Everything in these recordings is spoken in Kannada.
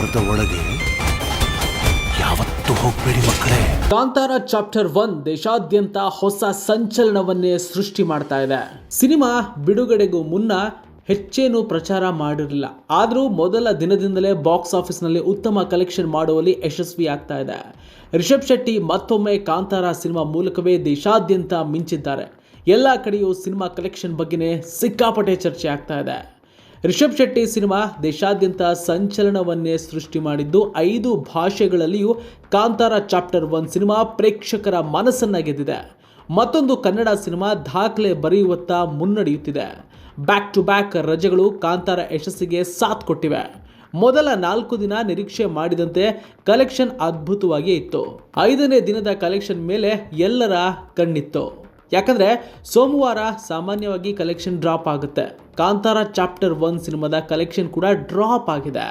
ದ್ವಾರದ ಒಳಗೆ ಯಾವತ್ತೂ ಹೋಗ್ಬೇಡಿ ಮಕ್ಕಳೇ. ಕಾಂತಾರ ಚಾಪ್ಟರ್ ಒನ್ ದೇಶಾದ್ಯಂತ ಹೊಸ ಸಂಚಲನವನ್ನೇ ಸೃಷ್ಟಿ ಮಾಡ್ತಾ ಇದೆ. ಸಿನಿಮಾ ಬಿಡುಗಡೆಗೂ ಮುನ್ನ ಹೆಚ್ಚೇನು ಪ್ರಚಾರ ಮಾಡಿರಲಿಲ್ಲ. ಆದರೂ ಮೊದಲ ದಿನದಿಂದಲೇ ಬಾಕ್ಸ್ ಆಫೀಸ್ನಲ್ಲಿ ಉತ್ತಮ ಕಲೆಕ್ಷನ್ ಮಾಡುವಲ್ಲಿ ಯಶಸ್ವಿ ಆಗ್ತಾ ಇದೆ. ರಿಷಬ್ ಶೆಟ್ಟಿ ಮತ್ತೊಮ್ಮೆ ಕಾಂತಾರ ಸಿನಿಮಾ ಮೂಲಕವೇ ದೇಶಾದ್ಯಂತ ಮಿಂಚಿದ್ದಾರೆ. ಎಲ್ಲ ಕಡೆಯೂ ಸಿನಿಮಾ ಕಲೆಕ್ಷನ್ ಬಗ್ಗೆನೇ ಸಿಕ್ಕಾಪಟ್ಟೆ ಚರ್ಚೆ ಆಗ್ತಾ ಇದೆ. ರಿಷಬ್ ಶೆಟ್ಟಿ ಸಿನಿಮಾ ದೇಶಾದ್ಯಂತ ಸಂಚಲನವನ್ನೇ ಸೃಷ್ಟಿ ಮಾಡಿದ್ದು ಐದು ಭಾಷೆಗಳಲ್ಲಿಯೂ ಕಾಂತಾರ ಚಾಪ್ಟರ್ ಒನ್ ಸಿನಿಮಾ ಪ್ರೇಕ್ಷಕರ ಮನಸ್ಸನ್ನ ಗೆದ್ದಿದೆ. ಮತ್ತೊಂದು ಕನ್ನಡ ಸಿನಿಮಾ ದಾಖಲೆ ಬರೆಯುವತ್ತ ಮುನ್ನಡೆಯುತ್ತಿದೆ. ಬ್ಯಾಕ್ ಟು ಬ್ಯಾಕ್ ರಜೆಗಳು ಕಾಂತಾರ ಯಶಸ್ಸಿಗೆ ಸಾಥ್ ಕೊಟ್ಟಿವೆ. ಮೊದಲ ನಾಲ್ಕು ದಿನ ನಿರೀಕ್ಷೆ ಮಾಡಿದಂತೆ ಕಲೆಕ್ಷನ್ ಅದ್ಭುತವಾಗಿ ಇತ್ತು. ಐದನೇ ದಿನದ ಕಲೆಕ್ಷನ್ ಮೇಲೆ ಎಲ್ಲರ ಕಣ್ಣಿತ್ತು. ಯಾಕಂದ್ರೆ ಸೋಮವಾರ ಸಾಮಾನ್ಯವಾಗಿ ಕಲೆಕ್ಷನ್ ಡ್ರಾಪ್ ಆಗುತ್ತೆ. ಕಾಂತಾರ ಚಾಪ್ಟರ್ ಒನ್ ಸಿನಿಮಾದ ಕಲೆಕ್ಷನ್ ಕೂಡ ಡ್ರಾಪ್ ಆಗಿದೆ.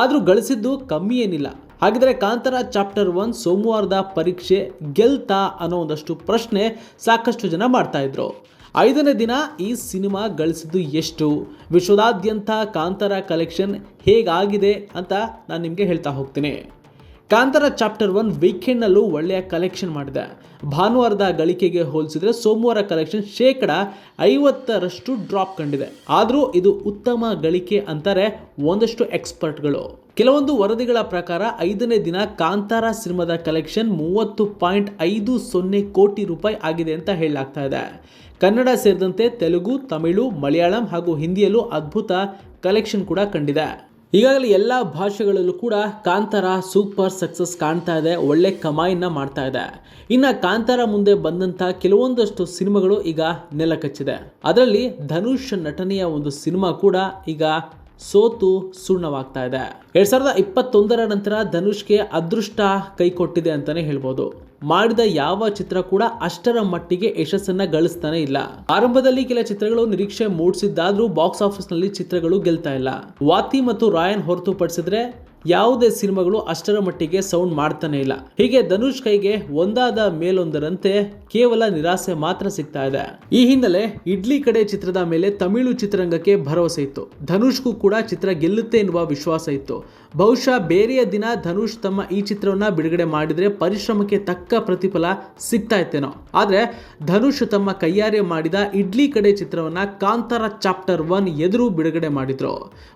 ಆದರೂ ಗಳಿಸಿದ್ದು ಕಮ್ಮಿ ಏನಿಲ್ಲ. ಹಾಗಿದ್ರೆ ಕಾಂತಾರ ಚಾಪ್ಟರ್ ಒನ್ ಸೋಮವಾರದ ಪರೀಕ್ಷೆ ಗೆಲ್ತಾ ಅನ್ನೋ ಒಂದಷ್ಟು ಪ್ರಶ್ನೆ ಸಾಕಷ್ಟು ಜನ ಮಾಡ್ತಾ ಇದ್ರು. ಐದನೇ ದಿನ ಈ ಸಿನಿಮಾ ಗಳಿಸಿದ್ದು ಎಷ್ಟು? ವಿಶ್ವದಾದ್ಯಂತ ಕಾಂತಾರ ಕಲೆಕ್ಷನ್ ಹೇಗಾಗಿದೆ ಅಂತ ನಾನು ನಿಮಗೆ ಹೇಳ್ತಾ ಹೋಗ್ತೀನಿ. ಕಾಂತಾರ ಚಾಪ್ಟರ್ ಒನ್ ವೀಕೆಂಡ್ನಲ್ಲೂ ಒಳ್ಳೆಯ ಕಲೆಕ್ಷನ್ ಮಾಡಿದೆ. ಭಾನುವಾರದ ಗಳಿಕೆಗೆ ಹೋಲಿಸಿದರೆ ಸೋಮವಾರ ಕಲೆಕ್ಷನ್ ಶೇಕಡ ಐವತ್ತರಷ್ಟು ಡ್ರಾಪ್ ಕಂಡಿದೆ. ಆದರೂ ಇದು ಉತ್ತಮ ಗಳಿಕೆ ಅಂತಾರೆ ಒಂದಷ್ಟು ಎಕ್ಸ್ಪರ್ಟ್ಗಳು ಕೆಲವೊಂದು ವರದಿಗಳ ಪ್ರಕಾರ ಐದನೇ ದಿನ ಕಾಂತಾರ ಸಿನಿಮಾದ ಕಲೆಕ್ಷನ್ ಮೂವತ್ತು ಪಾಯಿಂಟ್ ಐದು ಸೊನ್ನೆ ಕೋಟಿ ರೂಪಾಯಿ ಆಗಿದೆ ಅಂತ ಹೇಳಲಾಗ್ತಾ ಇದೆ. ಕನ್ನಡ ಸೇರಿದಂತೆ ತೆಲುಗು, ತಮಿಳು, ಮಲಯಾಳಂ ಹಾಗೂ ಹಿಂದಿಯಲ್ಲೂ ಅದ್ಭುತ ಕಲೆಕ್ಷನ್ ಕೂಡ ಕಂಡಿದೆ. ಈಗಾಗಲೇ ಎಲ್ಲ ಭಾಷೆಗಳಲ್ಲೂ ಕೂಡ ಕಾಂತಾರ ಸೂಪರ್ ಸಕ್ಸಸ್ ಕಾಣ್ತಾ ಇದೆ, ಒಳ್ಳೆ ಕಮಾಯಿನ ಮಾಡ್ತಾ ಇದೆ. ಇನ್ನು ಕಾಂತಾರ ಮುಂದೆ ಬಂದಂಥ ಕೆಲವೊಂದಷ್ಟು ಸಿನಿಮಾಗಳು ಈಗ ನೆಲಕಚ್ಚಿದೆ ಅದರಲ್ಲಿ ಧನುಷ್ ನಟನೆಯ ಒಂದು ಸಿನಿಮಾ ಕೂಡ ಈಗ ಸೋತು ಸುಣ್ಣವಾಗ್ತಾ ಇದೆ. ಎರಡ್ ಸಾವಿರದ ಇಪ್ಪತ್ತೊಂದರ ನಂತರ ಧನುಷ್ಗೆ ಅದೃಷ್ಟ ಕೈಕೊಟ್ಟಿದೆ ಅಂತಾನೆ ಹೇಳ್ಬೋದು. ಮಾಡಿದ ಯಾವ ಚಿತ್ರ ಕೂಡ ಅಷ್ಟರ ಮಟ್ಟಿಗೆ ಯಶಸ್ಸನ್ನ ಗಳಿಸ್ತಾನೆ ಇಲ್ಲ. ಆರಂಭದಲ್ಲಿ ಕೆಲ ಚಿತ್ರಗಳು ನಿರೀಕ್ಷೆ ಮೂಡಿಸಿದ್ದಾದ್ರೂ ಬಾಕ್ಸ್ ಆಫೀಸ್ನಲ್ಲಿ ಚಿತ್ರಗಳು ಗೆಲ್ತಾ ಇಲ್ಲ. ವಾತಿ ಮತ್ತು ರಾಯನ್ ಹೊರತುಪಡಿಸಿದ್ರೆ ಯಾವುದೇ ಸಿನಿಮಾಗಳು ಅಷ್ಟರ ಮಟ್ಟಿಗೆ ಸೌಂಡ್ ಮಾಡ್ತಾನೆ ಇಲ್ಲ. ಹೀಗೆ ಧನುಷ್ ಕೈಗೆ ಒಂದಾದ ಮೇಲೊಂದರಂತೆ ಕೇವಲ ನಿರಾಸೆ ಮಾತ್ರ ಸಿಗ್ತಾ ಇದೆ. ಈ ಹಿನ್ನೆಲೆ ಇಡ್ಲಿ ಕಡೆ ಚಿತ್ರದ ಮೇಲೆ ತಮಿಳು ಚಿತ್ರರಂಗಕ್ಕೆ ಭರವಸೆ ಇತ್ತು. ಧನುಷ್ಗೂ ಕೂಡ ಚಿತ್ರ ಗೆಲ್ಲುತ್ತೆ ಎನ್ನುವ ವಿಶ್ವಾಸ ಇತ್ತು. ಬಹುಶಃ ಬೇರೆಯ ದಿನ ಧನುಷ್ ತಮ್ಮ ಈ ಚಿತ್ರವನ್ನ ಬಿಡುಗಡೆ ಮಾಡಿದ್ರೆ ಪರಿಶ್ರಮಕ್ಕೆ ತಕ್ಕ ಪ್ರತಿಫಲ ಸಿಗ್ತಾ ಇತ್ತೇನೋ. ಆದ್ರೆ ಧನುಷ್ ತಮ್ಮ ಕೈಯಾರೆ ಮಾಡಿದ ಇಡ್ಲಿ ಕಡೆ ಚಿತ್ರವನ್ನ ಕಾಂತಾರ ಚಾಪ್ಟರ್ ಒನ್ ಎದುರು ಬಿಡುಗಡೆ ಮಾಡಿದ್ರು.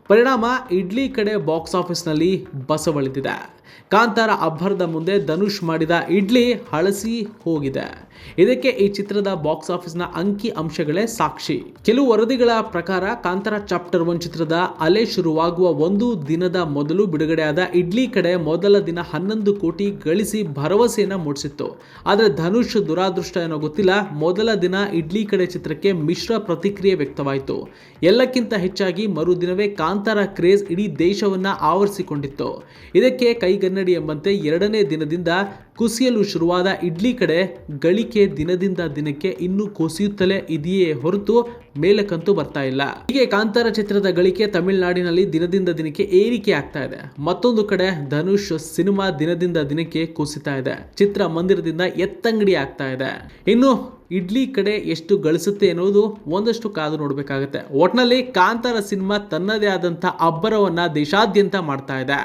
ಪರಿಣಾಮ ಇಡ್ಲಿ ಕಡೆ ಬಾಕ್ಸ್ ಆಫೀಸ್ನಲ್ಲಿ ಬಸವಳಿದಿದೆ. ಕಾಂತಾರ ಅಬ್ಬರದ ಮುಂದೆ ಧನುಷ್ ಮಾಡಿದ ಇಡ್ಲಿ ಹಳಸಿ ಹೋಗಿದೆ. ಇದಕ್ಕೆ ಈ ಚಿತ್ರದ ಬಾಕ್ಸ್ ಆಫೀಸ್ನ ಅಂಕಿ ಅಂಶಗಳೇ ಸಾಕ್ಷಿ. ಕೆಲವು ವರದಿಗಳ ಪ್ರಕಾರ ಕಾಂತಾರ ಚಾಪ್ಟರ್ ಒನ್ ಚಿತ್ರದ ಅಲೆ ಶುರುವಾಗುವ ಒಂದು ದಿನದ ಮೊದಲು ಬಿಡುಗಡೆಯಾದ ಇಡ್ಲಿ ಕಡೆ ಮೊದಲ ದಿನ ಹನ್ನೊಂದು ಕೋಟಿ ಗಳಿಸಿ ಭರವಸೆಯನ್ನ ಮೂಡಿಸಿತ್ತು. ಆದರೆ ಧನುಷ್ ದುರಾದೃಷ್ಟ ಏನೋ ಗೊತ್ತಿಲ್ಲ, ಮೊದಲ ದಿನ ಇಡ್ಲಿ ಕಡೆ ಚಿತ್ರಕ್ಕೆ ಮಿಶ್ರ ಪ್ರತಿಕ್ರಿಯೆ ವ್ಯಕ್ತವಾಯಿತು. ಎಲ್ಲಕ್ಕಿಂತ ಹೆಚ್ಚಾಗಿ ಮರುದಿನವೇ ಕಾಂತಾರ ಕ್ರೇಜ್ ಇಡೀ ದೇಶವನ್ನ ಆವರಿಸಿಕೊಂಡಿತ್ತು. ಇದಕ್ಕೆ ಕೈಗನ್ನಡಿ ಎಂಬಂತೆ ಎರಡನೇ ದಿನದಿಂದ ಕುಸಿಯಲು ಶುರುವಾದ ಇಡ್ಲಿ ಕಡೆ ಗಳಿಕೆ ದಿನದಿಂದ ದಿನಕ್ಕೆ ಇನ್ನೂ ಕುಸಿಯುತ್ತಲೇ ಇದೆಯೇ ಹೊರತು ಮೇಲಕ್ಕಂತೂ ಬರ್ತಾ ಇಲ್ಲ. ಹೀಗೆ ಕಾಂತಾರ ಚಿತ್ರದ ಗಳಿಕೆ ತಮಿಳುನಾಡಿನಲ್ಲಿ ದಿನದಿಂದ ದಿನಕ್ಕೆ ಏರಿಕೆ ಆಗ್ತಾ ಇದೆ. ಮತ್ತೊಂದು ಕಡೆ ಧನುಷ್ ಸಿನಿಮಾ ದಿನದಿಂದ ದಿನಕ್ಕೆ ಕುಸಿತಾ ಇದೆ. ಚಿತ್ರ ಮಂದಿರದಿಂದ ಎತ್ತಂಗಡಿ ಆಗ್ತಾ ಇದೆ. ಇನ್ನು ಇಡ್ಲಿ ಕಡೆ ಎಷ್ಟು ಗಳಿಸುತ್ತೆ ಅನ್ನೋದು ಒಂದಷ್ಟು ಕಾದು ನೋಡಬೇಕಾಗುತ್ತೆ. ಒಟ್ನಲ್ಲಿ ಕಾಂತಾರ ಸಿನಿಮಾ ತನ್ನದೇ ಆದಂಥ ಅಬ್ಬರವನ್ನ ದೇಶಾದ್ಯಂತ ಮಾಡ್ತಾ ಇದೆ.